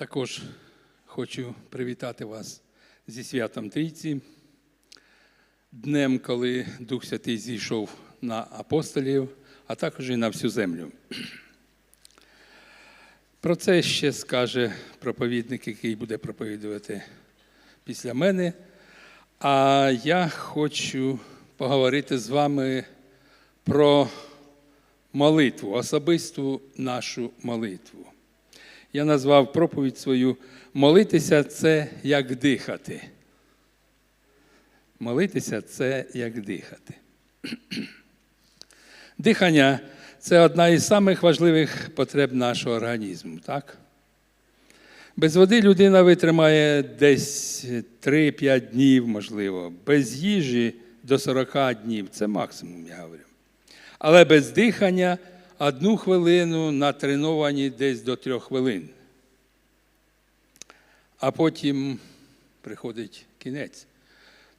Також хочу привітати вас зі святом Трійці, днем, коли Дух Святий зійшов на апостолів, а також і на всю землю. Про це ще скаже проповідник, який буде проповідувати після мене. А я хочу поговорити з вами про молитву, особисту нашу молитву. Я назвав проповідь свою Молитися це як дихати. Молитися це як дихати. Дихання це одна із самих важливих потреб нашого організму, так? Без води людина витримає десь 3-5 днів, можливо, без їжі до 40 днів. Це максимум, я говорю. Але без дихання одну хвилину на тренуванні десь до 3 хвилин. А потім приходить кінець.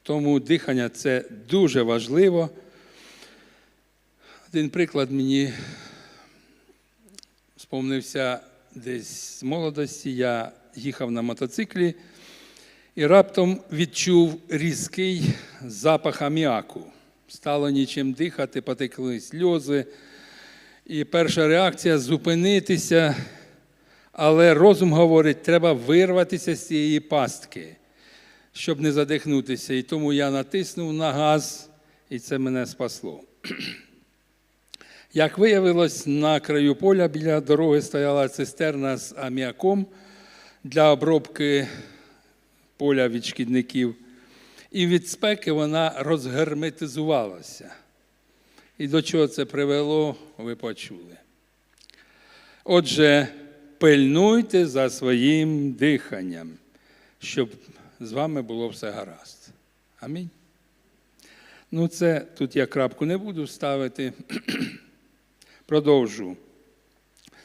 Тому дихання це дуже важливо. Один приклад мені сповнився десь з молодості. Я їхав на мотоциклі і раптом відчув різкий запах аміаку. Стало нічим дихати, потекли сльози. І перша реакція зупинитися. Але розум говорить, треба вирватися з цієї пастки, щоб не задихнутися. І тому я натиснув на газ, і це мене спасло. Як виявилось, на краю поля біля дороги стояла цистерна з аміаком для обробки поля від шкідників, і від спеки вона розгерметизувалася. І до чого це привело, ви почули. Отже, пильнуйте за своїм диханням, щоб з вами було все гаразд. Амінь. Ну, це тут я крапку не буду ставити. Продовжу.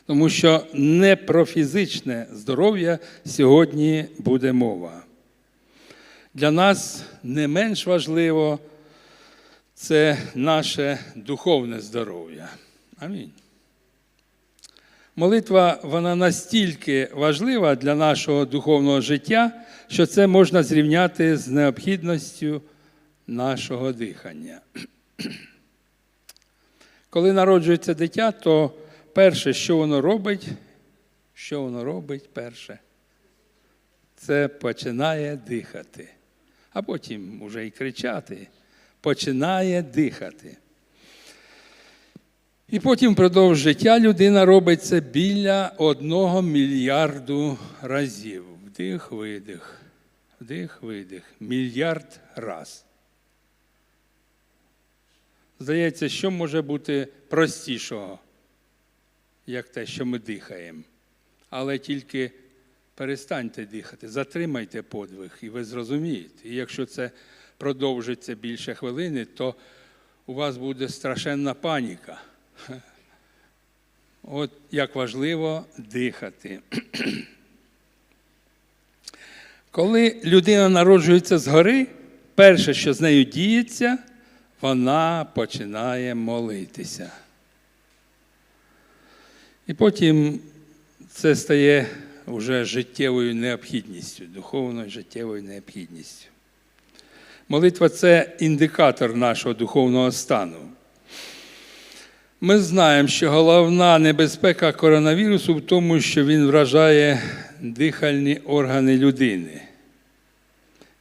Тому що не про фізичне здоров'я сьогодні буде мова. Для нас не менш важливо це наше духовне здоров'я. Амінь. Молитва вона настільки важлива для нашого духовного життя, що це можна зрівняти з необхідністю нашого дихання. Коли народжується дитя, то перше, що воно робить, що воно робить перше, це починає дихати, а потім уже й кричати, починає дихати. І потім впродовж життя людина робить це біля одного мільярду разів. Вдих, видих, вдих, видих, мільярд раз. Здається, що може бути простішого, як те, що ми дихаємо. Але тільки перестаньте дихати, затримайте подвиг, і ви зрозумієте. І якщо це продовжиться більше хвилини, то у вас буде страшенна паніка. От як важливо дихати. Коли людина народжується згори, перше, що з нею діється, вона починає молитися. І потім це стає вже життєвою необхідністю, духовною життєвою необхідністю. Молитва це індикатор нашого духовного стану. Ми знаємо, що головна небезпека коронавірусу в тому, що він вражає дихальні органи людини,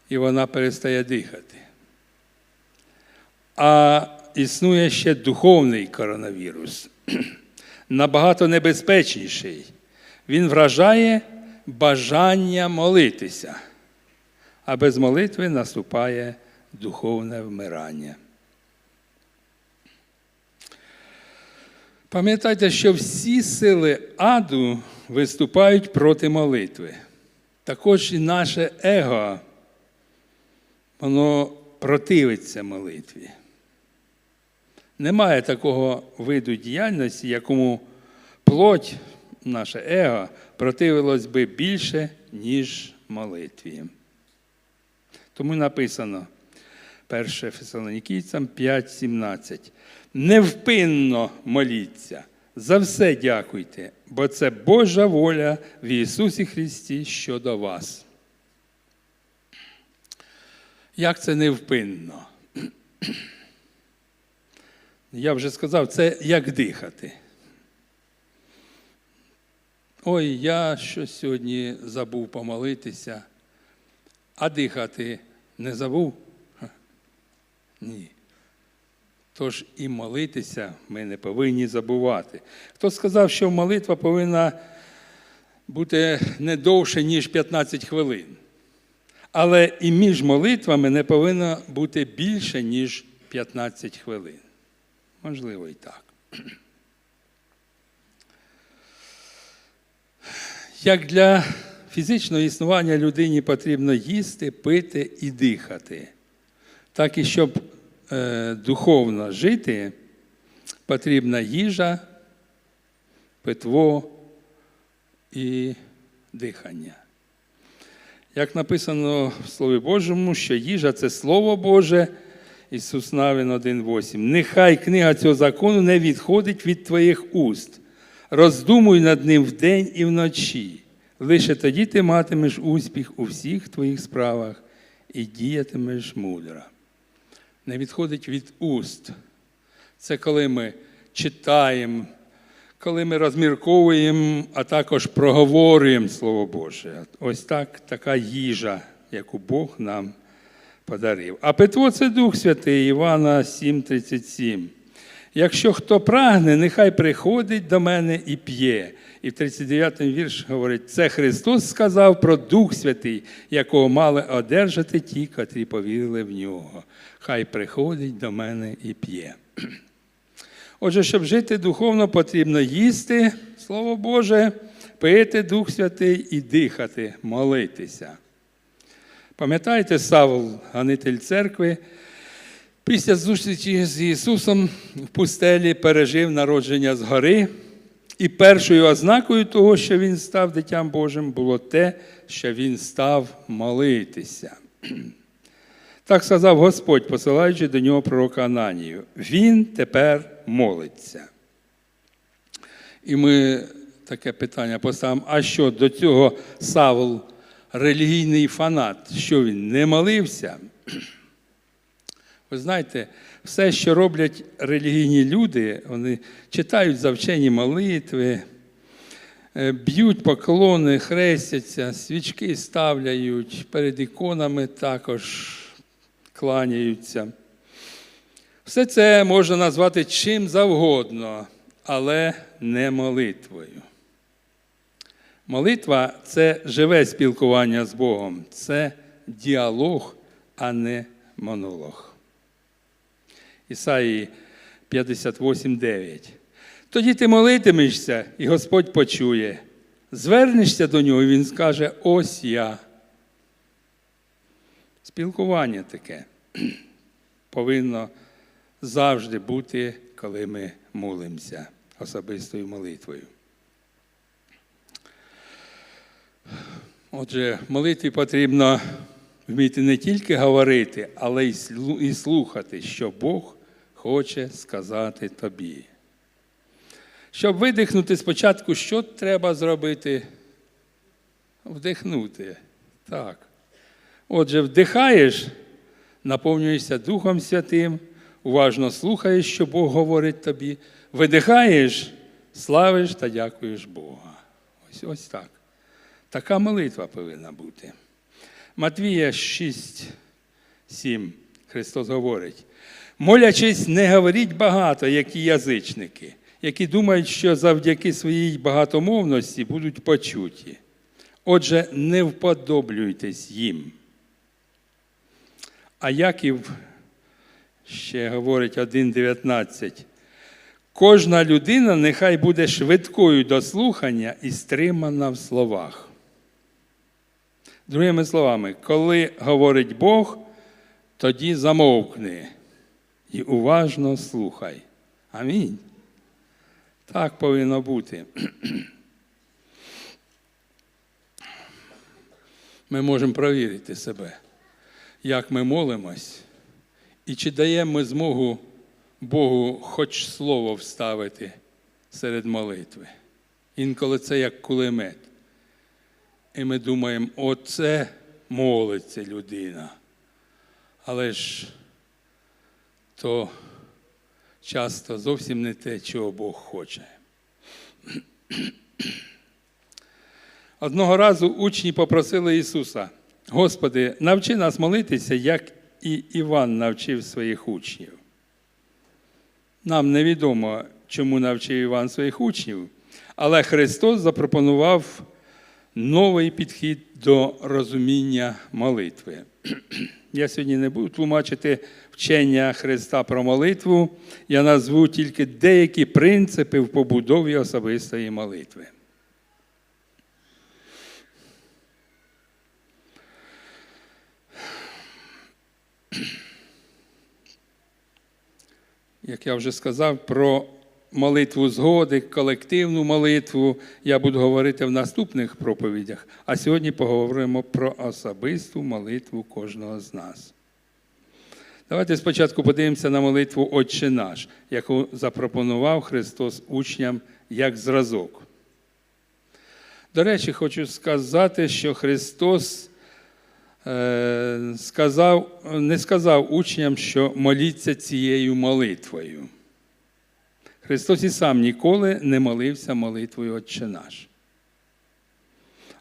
і вона перестає дихати. А існує ще духовний коронавірус, набагато небезпечніший. Він вражає бажання молитися, а без молитви наступає духовне вмирання. Пам'ятайте, що всі сили аду виступають проти молитви. Також і наше его, воно противиться молитві. Немає такого виду діяльності, якому плоть, наше его, противилось би більше, ніж молитві. Тому написано 1 Фесалонікійцям 5,17. Невпинно моліться, За все дякуйте, бо це Божа воля в Ісусі Христі щодо вас. Як це невпинно? Я вже сказав, це як дихати. Ой, я щось сьогодні забув помолитися, а дихати не забув? Ні. Тож і молитися ми не повинні забувати. Хто сказав, що молитва повинна бути не довше, ніж 15 хвилин. Але і між молитвами не повинно бути більше, ніж 15 хвилин. Можливо, і так. Як для фізичного існування людині потрібно їсти, пити і дихати, так і щоб духовно жити, потрібна їжа, питво і дихання. Як написано в Слові Божому, що їжа це Слово Боже, Ісус Навин 1,8. Нехай книга цього закону не відходить від твоїх уст. Роздумуй над ним вдень і вночі. Лише тоді ти матимеш успіх у всіх твоїх справах і діятимеш мудро. Не відходить від уст. Це коли ми читаємо, коли ми розмірковуємо, а також проговорюємо Слово Боже. Ось так така їжа, яку Бог нам подарив. А Петро це Дух Святий, Івана 7,37. Якщо хто прагне, нехай приходить до мене і п'є. І в 39 му вірш говорить, це Христос сказав про Дух Святий, якого мали одержати ті, котрі повірили в нього. Хай приходить до мене і п'є. Отже, щоб жити духовно, потрібно їсти Слово Боже, пити Дух Святий і дихати, молитися. Пам'ятаєте, Савл, ганитель церкви, після зустрічі з Ісусом в пустелі пережив народження згори, і першою ознакою того, що він став дитям Божим, було те, що він став молитися. Так сказав Господь, посилаючи до нього пророка Ананію. Він тепер молиться. І ми таке питання поставимо: а що до цього Савл релігійний фанат, що він не молився? Ви знаєте, все, що роблять релігійні люди, вони читають завчені молитви, е, б'ють поклони, хрестяться, свічки ставляють, перед іконами також кланяються. Все це можна назвати чим завгодно, але не молитвою. Молитва це живе спілкування з Богом, це діалог, а не монолог. Ісаї 58,9. Тоді ти молитимешся, і Господь почує. Звернешся до нього, і Він скаже: Ось я. Спілкування таке повинно завжди бути, коли ми молимося особистою молитвою. Отже, молитві потрібно вміти не тільки говорити, але й слухати, що Бог хоче сказати тобі. Щоб видихнути спочатку, що треба зробити? Вдихнути. Так. Отже, вдихаєш, наповнюєшся Духом Святим, уважно слухаєш, що Бог говорить тобі, видихаєш, славиш та дякуєш Бога. Ось ось так. Така молитва повинна бути. Матвія 6, 7. Христос говорить. Молячись, не говоріть багато, як і язичники, які думають, що завдяки своїй багатомовності будуть почуті. Отже, не вподоблюйтесь їм. А Яків ще говорить 1,19. Кожна людина нехай буде швидкою до слухання і стримана в словах. Другими словами, коли говорить Бог, тоді замовкни і уважно слухай. Амінь. Так повинно бути. Ми можемо провірити себе, як ми молимось, і чи даємо ми змогу Богу хоч слово вставити серед молитви. Інколи це як кулемет. І ми думаємо, оце молиться людина. Але ж то часто зовсім не те, чого Бог хоче. Одного разу учні попросили Ісуса, Господи, навчи нас молитися, як і Іван навчив своїх учнів. Нам невідомо, чому навчив Іван своїх учнів, але Христос запропонував новий підхід до розуміння молитви. Я сьогодні не буду тлумачити вчення Христа про молитву, я назву тільки деякі принципи в побудові особистої молитви. Як я вже сказав, про молитву згоди, колективну молитву я буду говорити в наступних проповідях, а сьогодні поговоримо про особисту молитву кожного з нас. Давайте спочатку подивимося на молитву Отче наш, яку запропонував Христос учням як зразок. До речі, хочу сказати, що Христос е, сказав, не сказав учням, що моліться цією молитвою. Христос і сам ніколи не молився молитвою Отче наш.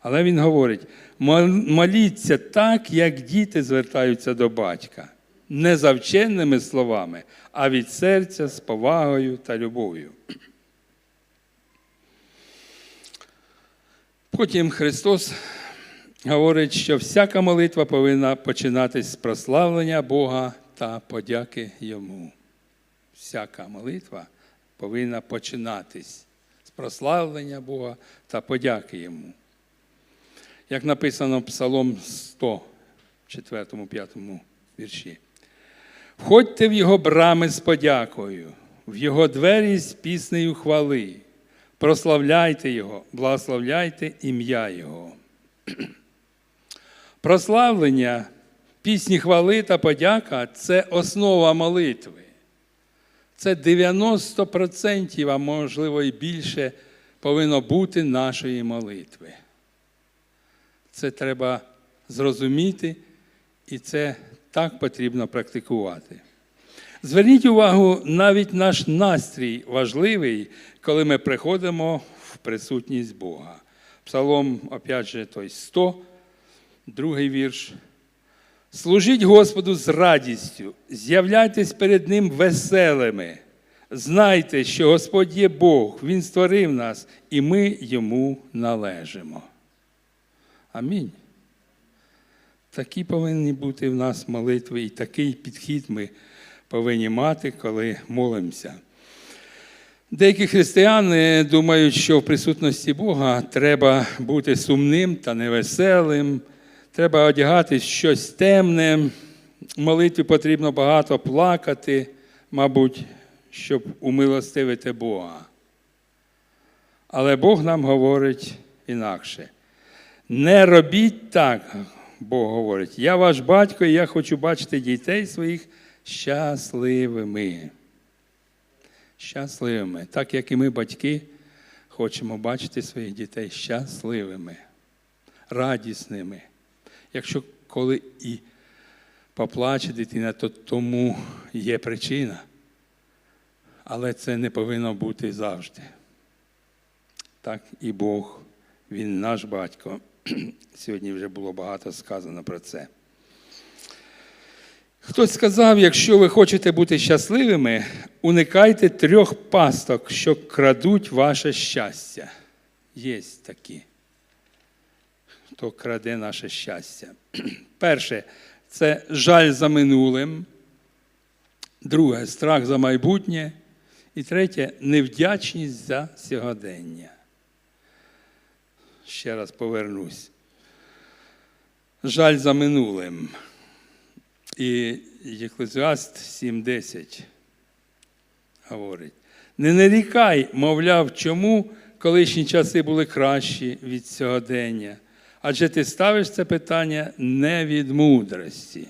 Але Він говорить: моліться так, як діти звертаються до батька, не за вченими словами, а від серця з повагою та любов'ю. Потім Христос говорить, що всяка молитва повинна починатись з прославлення Бога та подяки Йому. Всяка молитва повинна починатись з прославлення Бога та подяки Йому. Як написано в Псалом 100, 4-5 вірші. Входьте в Його брами з подякою, в Його двері з піснею хвали. Прославляйте Його, благословляйте ім'я Його. Прославлення, пісні хвали та подяка це основа молитви. Це 90%, а можливо і більше, повинно бути нашої молитви. Це треба зрозуміти, і це так потрібно практикувати. Зверніть увагу, навіть наш настрій важливий, коли ми приходимо в присутність Бога. Псалом, опять же, той 100, другий вірш. Служіть Господу з радістю, з'являйтесь перед Ним веселими. Знайте, що Господь є Бог, Він створив нас, і ми йому належимо. Амінь. Такі повинні бути в нас молитви, і такий підхід ми повинні мати, коли молимося. Деякі християни думають, що в присутності Бога треба бути сумним та невеселим, треба одягати щось темне, в молитві потрібно багато плакати, мабуть, щоб умилостивити Бога. Але Бог нам говорить інакше. Не робіть так, Бог говорить. Я ваш батько, і я хочу бачити дітей своїх щасливими. Щасливими. Так як і ми, батьки, хочемо бачити своїх дітей щасливими, радісними. Якщо коли і поплаче дитина, то тому є причина. Але це не повинно бути завжди. Так і Бог, Він наш батько. Сьогодні вже було багато сказано про це. Хтось сказав, якщо ви хочете бути щасливими, уникайте трьох пасток, що крадуть ваше щастя. Є такі, хто краде наше щастя. Перше це жаль за минулим. Друге страх за майбутнє. І третє невдячність за сьогодення. Ще раз повернусь. Жаль за минулим. І Єклезіаст 7.10 говорить: не нарікай, мовляв, чому колишні часи були кращі від сьогодення, адже ти ставиш це питання не від мудрості.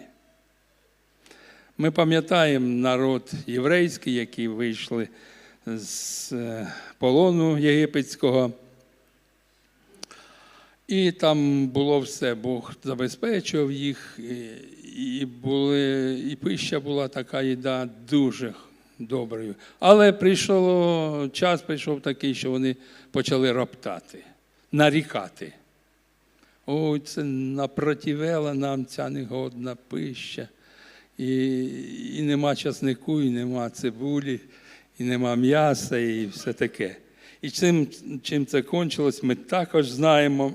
Ми пам'ятаємо народ єврейський, які вийшли з е, полону єгипетського. І там було все, Бог забезпечував їх, і, були, і пища була така їда дуже доброю. Але прийшло час, прийшов такий, що вони почали роптати, нарікати. Ой, це напротивела нам ця негодна пища. І, і нема часнику, і нема цибулі, і нема м'яса, і все таке. І чим, чим це кончилось, ми також знаємо.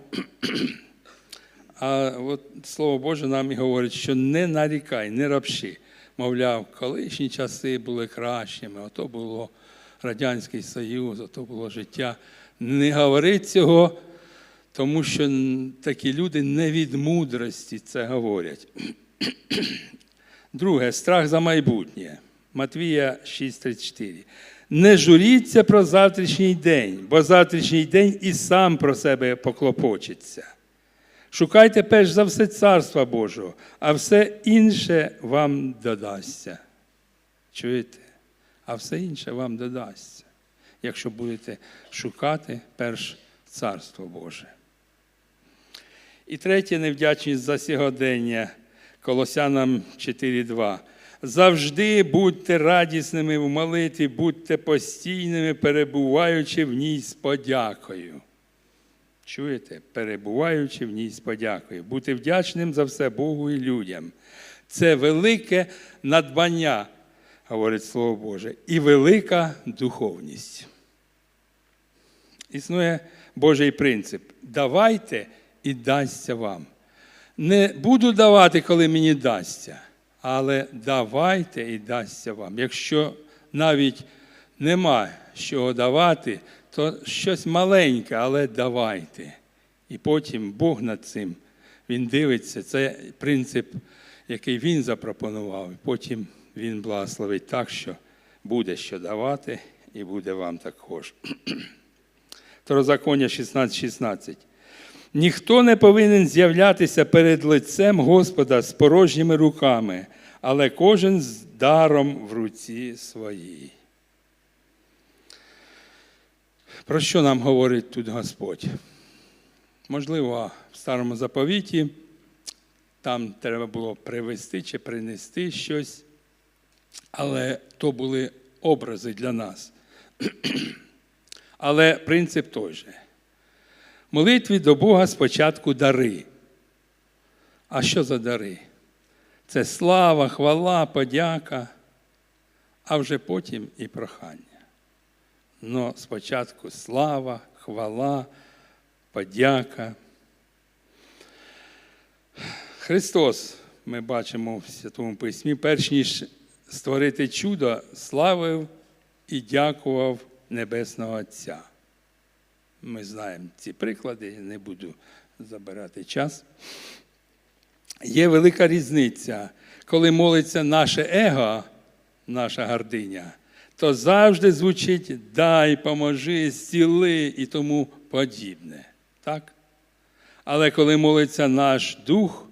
А от Слово Боже нам і говорить, що не нарікай, не ропши. Мовляв, колишні часи були кращими, ото було Радянський Союз, ото було життя. Не говори цього, тому що такі люди не від мудрості це говорять. Друге, страх за майбутнє. Матвія 6,34. Не журіться про завтрашній день, бо завтрашній день і сам про себе поклопочеться. Шукайте перш за все Царства Божого, а все інше вам додасться. Чуєте? А все інше вам додасться, якщо будете шукати перш Царство Боже. І третє невдячність за сьогодення Колосянам 4.2. Завжди будьте радісними в молитві, будьте постійними, перебуваючи в ній з подякою. Чуєте? Перебуваючи в ній з подякою. Бути вдячним за все Богу і людям. Це велике надбання, говорить Слово Боже, і велика духовність. Існує Божий принцип. Давайте і дасться вам. Не буду давати, коли мені дасться, але давайте і дасться вам. Якщо навіть нема що давати, то щось маленьке, але давайте. І потім Бог над цим Він дивиться. Це принцип, який Він запропонував. І потім Він благословить так, що буде що давати, і буде вам також. Второзаконня 16.16. 16. Ніхто не повинен з'являтися перед лицем Господа з порожніми руками, але кожен з даром в руці своїй. Про що нам говорить тут Господь? Можливо, в старому заповіті там треба було привезти чи принести щось, але то були образи для нас. Але принцип той же. Молитві до Бога спочатку дари. А що за дари? Це слава, хвала, подяка, а вже потім і прохання. Но спочатку слава, хвала, подяка. Христос, ми бачимо в Святому Письмі, перш ніж створити чудо, славив і дякував Небесного Отця. Ми знаємо ці приклади, не буду забирати час. Є велика різниця, коли молиться наше его, наша гординя, то завжди звучить дай, поможи, зціли і тому подібне. Так? Але коли молиться наш дух,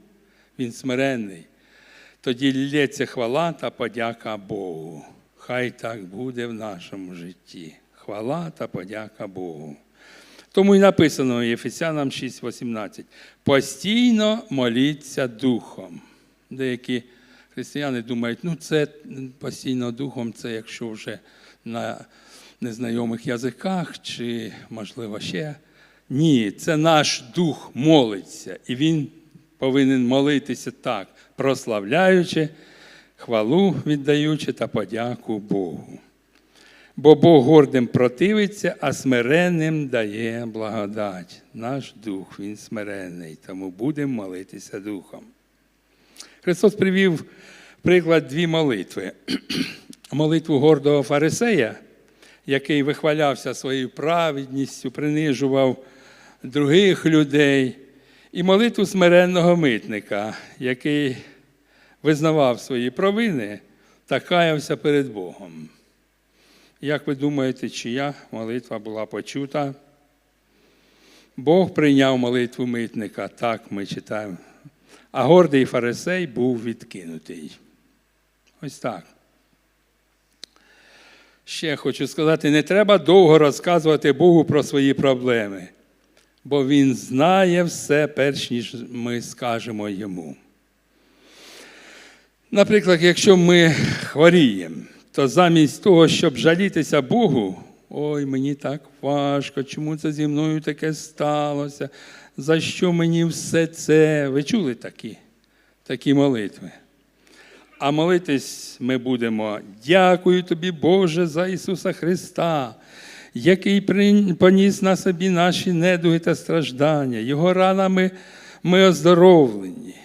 він смиренний, тоді лється хвала та подяка Богу. Хай так буде в нашому житті. Хвала та подяка Богу. Тому і написано Єфесянам 6,18. Постійно моліться духом. Деякі християни думають, ну це постійно духом, це якщо вже на незнайомих язиках, чи, можливо, ще. Ні, це наш дух молиться, і він повинен молитися так, прославляючи, хвалу віддаючи та подяку Богу. Бо Бог гордим противиться, а смиренним дає благодать. Наш дух, він смиренний, тому будемо молитися духом. Христос привів приклад дві молитви. Молитву гордого фарисея, який вихвалявся своєю праведністю, принижував других людей, і молитву смиренного митника, який визнавав свої провини та каявся перед Богом. Як ви думаєте, чия молитва була почута? Бог прийняв молитву митника, так ми читаємо. А гордий фарисей був відкинутий. Ось так. Ще хочу сказати, не треба довго розказувати Богу про свої проблеми, бо Він знає все, перш ніж ми скажемо йому. Наприклад, якщо ми хворіємо, то замість того, щоб жалітися Богу, ой, мені так важко, чому це зі мною таке сталося, за що мені все це? Ви чули такі, такі молитви? А молитись ми будемо. Дякую тобі, Боже, за Ісуса Христа, який поніс на собі наші недуги та страждання. Його ранами ми оздоровлені.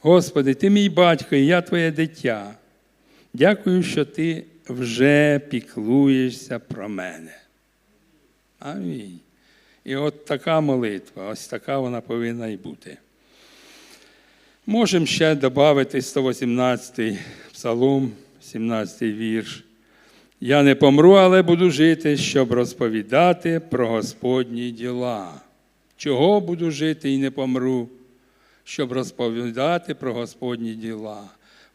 Господи, ти мій батько, і я твоє дитя. Дякую, що ти вже піклуєшся про мене. Амінь. І от така молитва, ось така вона повинна і бути. Можемо ще додати 118 псалом, 17 вірш. Я не помру, але буду жити, щоб розповідати про Господні діла. Чого буду жити і не помру, щоб розповідати про Господні діла.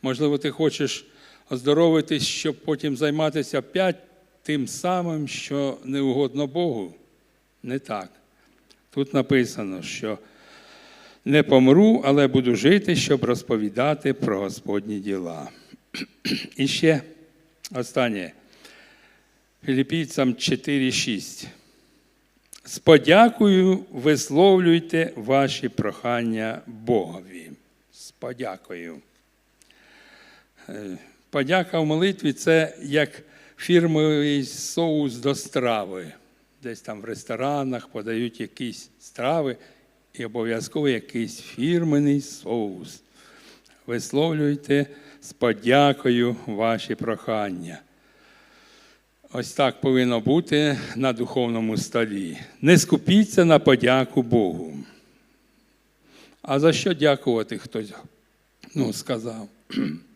Можливо, ти хочеш оздоровитись, щоб потім займатися опять тим самим, що не угодно Богу. Не так. Тут написано, що не помру, але буду жити, щоб розповідати про Господні діла. І ще останнє. Філіппійцям 4,6. З подякою висловлюйте ваші прохання Богові. З подякою. Подяка в молитві це як фірмовий соус до страви. Десь там в ресторанах подають якісь страви і обов'язково якийсь фірменний соус. Висловлюйте з подякою ваші прохання. Ось так повинно бути на духовному столі. Не скупіться на подяку Богу. А за що дякувати хтось ну, сказав?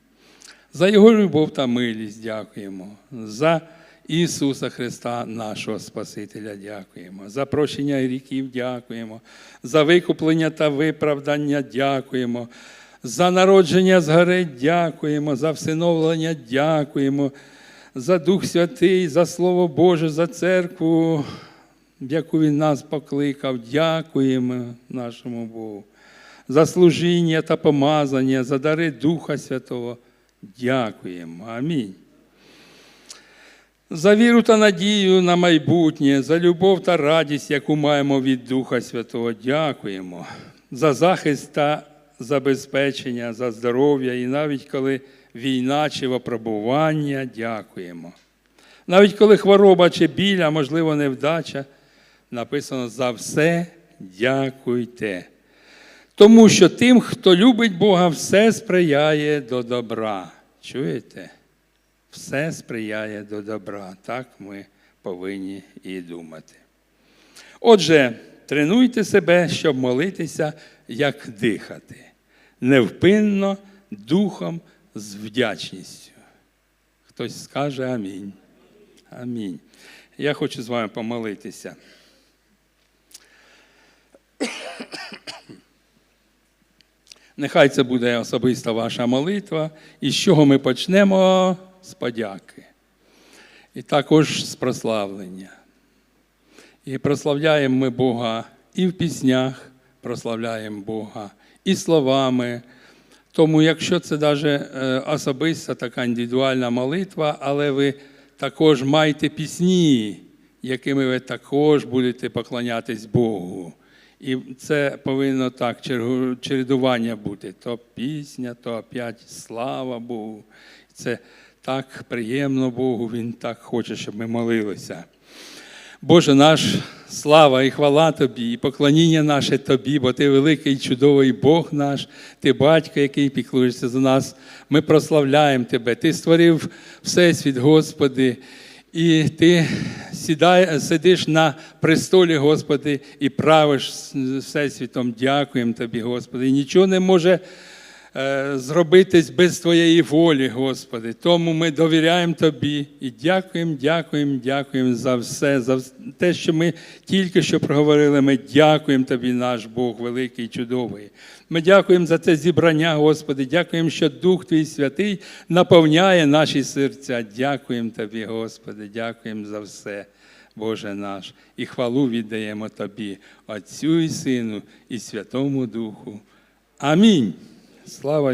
За Його любов та милість дякуємо. За Ісуса Христа, нашого Спасителя, дякуємо. За прощення гріхів дякуємо. За викуплення та виправдання дякуємо. За народження згори дякуємо, за всиновлення дякуємо, за Дух Святий, за Слово Боже, за церкву, в яку Він нас покликав. Дякуємо нашому Богу. За служіння та помазання, за дари Духа Святого. Дякуємо. Амінь. За віру та надію на майбутнє, за любов та радість, яку маємо від Духа Святого, дякуємо. За захист та забезпечення, за здоров'я і навіть коли війна чи випробування, дякуємо. Навіть коли хвороба чи біль, а можливо невдача, написано за все дякуйте. Тому що тим, хто любить Бога, все сприяє до добра. Чуєте? Все сприяє до добра. Так ми повинні і думати. Отже, тренуйте себе, щоб молитися, як дихати, невпинно, духом, з вдячністю. Хтось скаже амінь. Амінь. Я хочу з вами помолитися. Нехай це буде особиста ваша молитва. І з чого ми почнемо? З подяки. І також з прославлення. І прославляємо ми Бога і в піснях, прославляємо Бога і словами. Тому, якщо це навіть особиста така індивідуальна молитва, але ви також маєте пісні, якими ви також будете поклонятись Богу. І це повинно так чередування бути. То пісня, то опять слава Богу. Це так приємно Богу, Він так хоче, щоб ми молилися. Боже наш, слава і хвала Тобі, і поклоніння наше Тобі, бо Ти великий, чудовий Бог наш, Ти батько, який піклуєшся за нас. Ми прославляємо Тебе. Ти створив Всесвіт, Господи, і Ти сидиш на престолі, Господи, і правиш Всесвітом. Дякуємо Тобі, Господи. І нічого не може е, зробитись без Твоєї волі, Господи. Тому ми довіряємо Тобі і дякуємо, дякуємо, дякуємо за все, за те, що ми тільки що проговорили. Ми дякуємо Тобі, наш Бог, великий, чудовий. Ми дякуємо за це зібрання, Господи. Дякуємо, що Дух Твій Святий наповняє наші серця. Дякуємо Тобі, Господи, дякуємо за все. Боже наш, і хвалу віддаємо Тобі, Отцю і Сину, і Святому Духу. Амінь. Слава Ісусу!